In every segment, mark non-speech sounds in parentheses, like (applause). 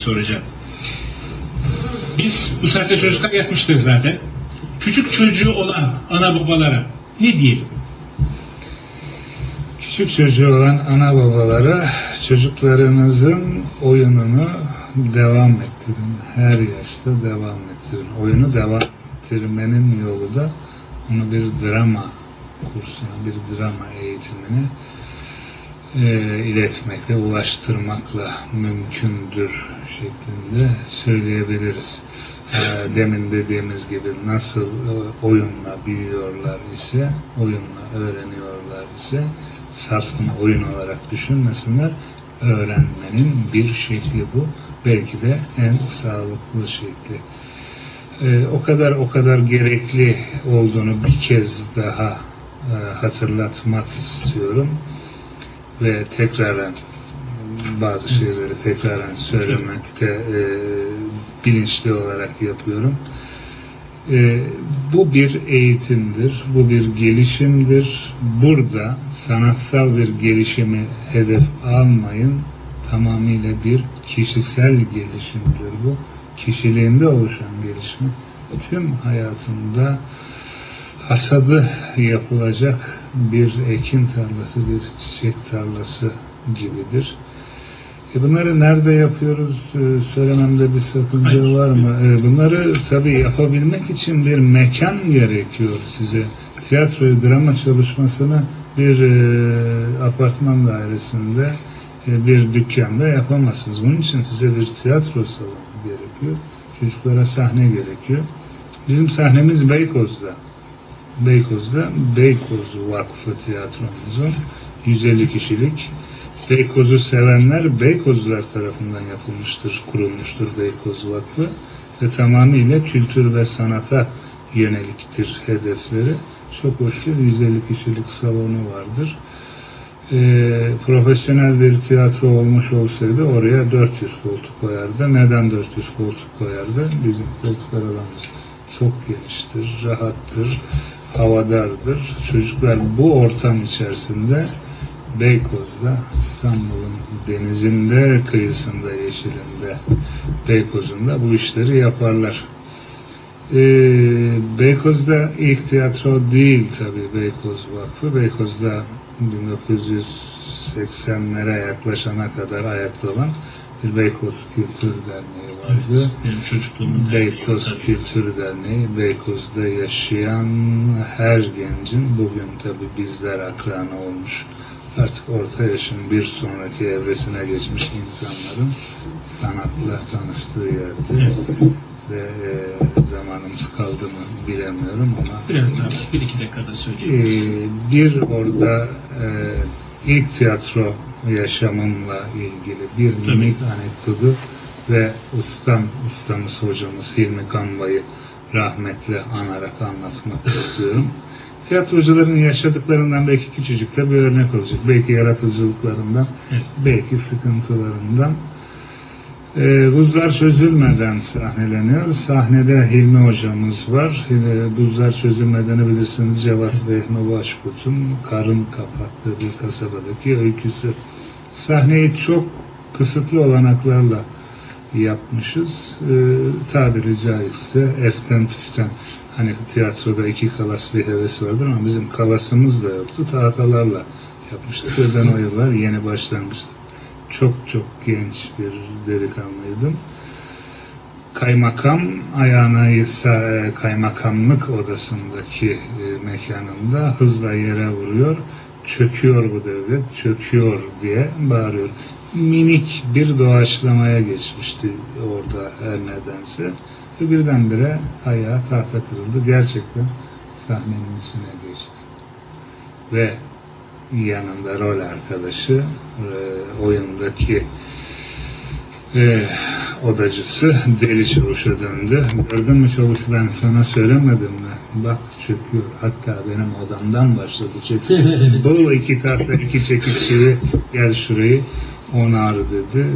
soracağım. Biz bu saatte çocuklar yatmıştır zaten. Küçük çocuğu olan ana babalara ne diyelim? Küçük çocuğu olan ana babalara çocuklarınızın oyununu devam ettirin. Her yaşta devam ettirin. Oyunu devam ettirmenin yolu da onu bir drama kursuna, bir drama eğitimine iletmekle, ulaştırmakla mümkündür şeklinde söyleyebiliriz. E, demin dediğimiz gibi nasıl e, oyunla büyüyorlar ise, oyunla öğreniyorlar ise satma oyun olarak düşünmesinler. Öğrenmenin bir şekli bu. Belki de en sağlıklı şekli. E, o kadar o kadar gerekli olduğunu bir kez daha e, hatırlatmak istiyorum ve tekraren bazı şeyleri tekraren söylemekte e, bilinçli olarak yapıyorum. E, bu bir eğitimdir, bu bir gelişimdir. Burada sanatsal bir gelişimi hedef almayın. Tamamıyla bir kişisel gelişimdir bu. Kişiliğinde oluşan gelişim. Tüm hayatında hasadı yapılacak bir ekin tarlası, bir çiçek tarlası gibidir. E bunları nerede yapıyoruz e, söylememde bir sakınca var mı? E bunları tabii yapabilmek için bir mekan gerekiyor size. Tiyatro, drama çalışmasını bir e, apartman dairesinde, e, bir dükkanda yapamazsınız. Bunun için size bir tiyatro salonu gerekiyor. Çocuklara sahne gerekiyor. Bizim sahnemiz Beykoz'da. Beykoz'da Beykoz Vakfı tiyatromuzun 150 kişilik Beykoz'u sevenler Beykozlular tarafından yapılmıştır, kurulmuştur Beykoz Vakfı ve tamamıyla kültür ve sanata yöneliktir hedefleri. Çok hoş bir 150 kişilik salonu vardır. Ee, profesyonel bir tiyatro olmuş olsaydı oraya 400 koltuk koyardı. Neden 400 koltuk koyardı? Bizim koltuklar alanımız çok geniştir, rahattır, havadardır. Çocuklar bu ortam içerisinde Beykoz'da, İstanbul'un denizinde, kıyısında, yeşilinde, Beykoz'unda bu işleri yaparlar. Ee, Beykoz'da ilk tiyatro değil tabii Beykoz Vakfı. Beykoz'da 1980'lere yaklaşana kadar ayakta olan bir Beykoz Kültür Derneği vardı. Evet, benim çocukluğumun Beykoz. Kültür Derneği, Beykoz'da yaşayan her gencin bugün tabi bizler akranı olmuş. Artık orta yaşın bir sonraki evresine geçmiş insanların sanatla tanıştığı yerdi. Ve e, zamanımız kaldı mı bilemiyorum ama Biraz daha bir iki dakikada söyleyebiliriz. bir orada e, ilk tiyatro yaşamımla ilgili bir minik anekdotu ve ustam, ustamız hocamız Hilmi Kanbay'ı rahmetle anarak anlatmak istiyorum. Tiyatrocuların yaşadıklarından belki küçücük de bir örnek olacak. Belki yaratıcılıklarından, Evet. belki sıkıntılarından. E, buzlar çözülmeden sahneleniyor. Sahnede Hilmi hocamız var. E, buzlar çözülmeden bilirsiniz Cevat Vehmi Başkut'un karın kapattığı bir kasabadaki öyküsü. Sahneyi çok kısıtlı olanaklarla yapmışız. E, tabiri caizse eften püften hani tiyatroda iki kalas bir heves vardır ama bizim kalasımız da yoktu. Tahtalarla yapmıştık ve ben o yıllar yeni başlamıştım çok çok genç bir delikanlıydım. Kaymakam ayağına ise e, kaymakamlık odasındaki e, mekanında hızla yere vuruyor. Çöküyor bu devlet, çöküyor diye bağırıyor. Minik bir doğaçlamaya geçmişti orada her nedense. Ve birdenbire ayağı tahta kırıldı. Gerçekten sahnenin içine geçti. Ve yanında rol arkadaşı e, oyundaki e, odacısı deli çavuşa döndü. Gördün mü çavuş ben sana söylemedim mi? Bak çöküyor. Hatta benim odamdan başladı çekiyor. (laughs) Bol iki tahta iki çekik çivi gel şurayı onar dedi.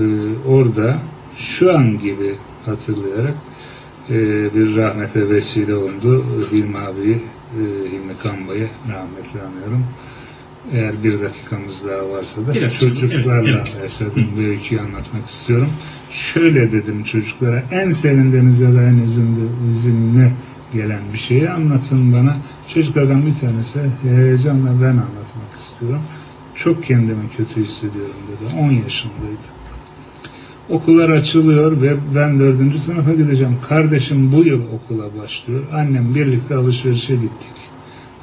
E, orada şu an gibi hatırlayarak e, bir rahmete vesile oldu. Hilmi abi, e, Hilmi Kambay'ı rahmetli anıyorum. Eğer bir dakikamız daha varsa da Biraz, çocuklarla evet, evet. yaşadığım bir öyküyü anlatmak istiyorum. Şöyle dedim çocuklara, en sevindiğiniz ya da en üzünlü gelen bir şeyi anlatın bana. Çocuklardan bir tanesi heyecanla ben anlatmak istiyorum. Çok kendimi kötü hissediyorum dedi. 10 yaşındaydı. Okullar açılıyor ve ben dördüncü sınıfa gideceğim. Kardeşim bu yıl okula başlıyor. Annem birlikte alışverişe gittik.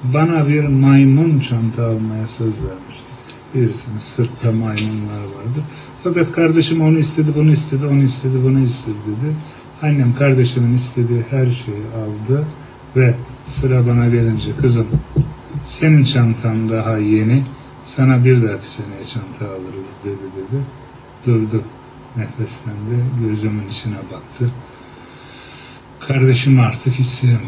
Bana bir maymun çanta almaya söz vermiştik. Bilirsiniz sırtta maymunlar vardı. Fakat kardeşim onu istedi, bunu istedi, onu istedi, bunu istedi dedi. Annem kardeşimin istediği her şeyi aldı ve sıra bana gelince kızım senin çantan daha yeni sana bir dahaki seneye çanta alırız dedi dedi. Durdu. Nefeslendi. Gözümün içine baktı. Kardeşimi artık hiç dedi.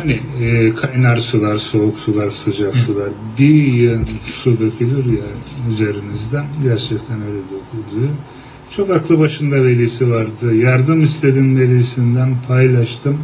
Hani e, kaynar sular, soğuk sular, sıcak sular bir yığın su dökülür ya üzerinizden. Gerçekten öyle döküldü. Çok aklı başında velisi vardı. Yardım istedim velisinden paylaştım.